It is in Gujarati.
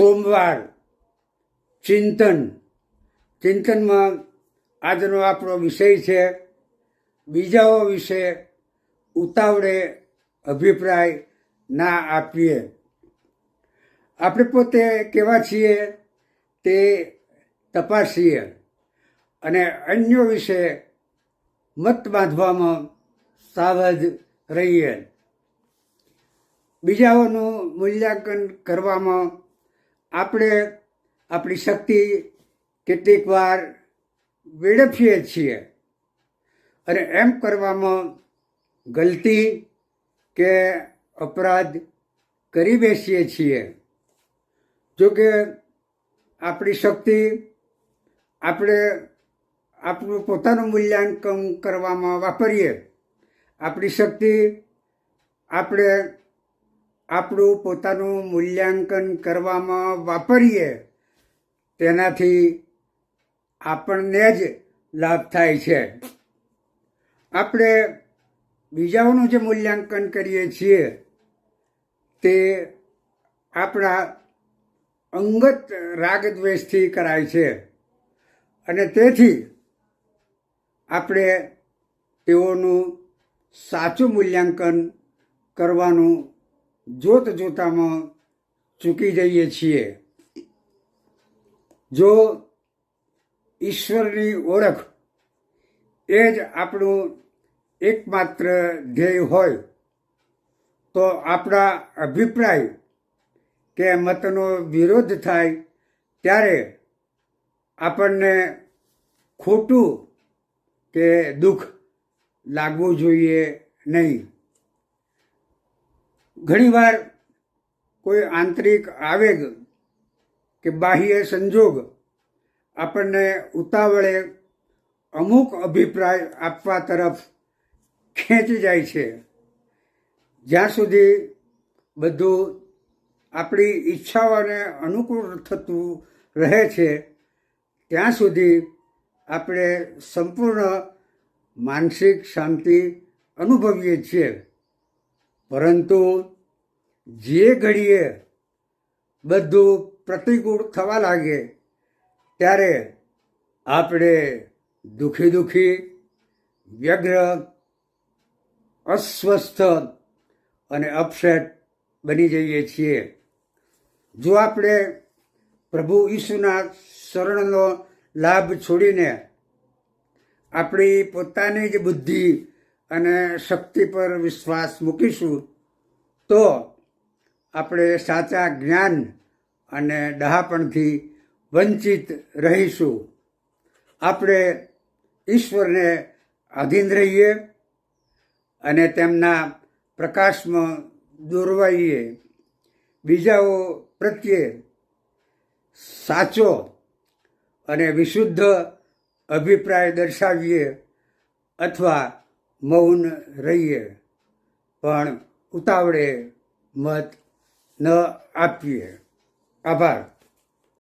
સોમવાર, ચિંતન. ચિંતનમાં આજનો આપણો વિષય છે, બીજાઓ વિશે ઉતાવળે અભિપ્રાય ના આપીએ. આપણે પોતે કેવા છીએ તે તપાસીએ અને અન્યો વિશે મત બાંધવામાં સાવધ રહીએ. બીજાઓનું મૂલ્યાંકન કરવામાં આપણે આપણી શક્તિ કેટલીક વાર વેડફીએ છીએ. અને એમ કરવામાં ગલતી કે અપરાધ કરી બેસીએ છીએ. જોકે આપણી શક્તિ આપણે આપણું પોતાનું મૂલ્યાંકન કરવામાં વાપરીએ. આપણી શક્તિ આપણે આપણું પોતાનું મૂલ્યાંકન કરવામાં વાપરીએ, તેનાથી આપણને જ લાભ થાય છે. આપણે બીજાઓનું જે મૂલ્યાંકન કરીએ છીએ, તે આપણા અંગત રાગ દ્વેષથી કરાય છે. અને તેથી આપણે તેઓનું સાચું મૂલ્યાંકન કરવાનું જોત જોતામાં ચૂકી જઈએ છીએ. જો ઈશ્વરની ઓળખ એ જ આપણું એકમાત્ર ધ્યેય હોય, તો આપણા અભિપ્રાય કે મતનો વિરોધ થાય ત્યારે આપણને ખોટું કે દુઃખ લાગવું જોઈએ નહીં. ઘણીવાર કોઈ આંતરિક આવેગ કે બાહ્ય સંજોગ આપણને ઉતાવળે અમુક અભિપ્રાય આપવા તરફ ખેંચી જાય છે. જ્યાં સુધી બધું આપણી ઈચ્છાઓને અનુકૂળ થતું રહે છે, ત્યાં સુધી આપણે સંપૂર્ણ માનસિક શાંતિ અનુભવીએ છીએ. પરંતુ જે ઘડીએ બધું પ્રતિકૂળ થવા લાગે, ત્યારે આપણે દુઃખી દુઃખી, વ્યગ્ર, અસ્વસ્થ અને અપસેટ બની જઈએ છીએ. જો આપણે પ્રભુ ઈસુના શરણનો લાભ છોડીને આપણી પોતાની જ બુદ્ધિ અને શક્તિ પર વિશ્વાસ મૂકીશું, તો આપણે સાચા જ્ઞાન અને ડહાપણથી વંચિત રહીશું. આપણે ઈશ્વરને આધીન રહીએ અને તેમના પ્રકાશમાં દોરવાઈએ. બીજાઓ પ્રત્યે સાચો અને વિશુદ્ધ અભિપ્રાય દર્શાવીએ અથવા મૌન રહીએ પણ ઉતાવળે મત ન આપીએ. આભાર.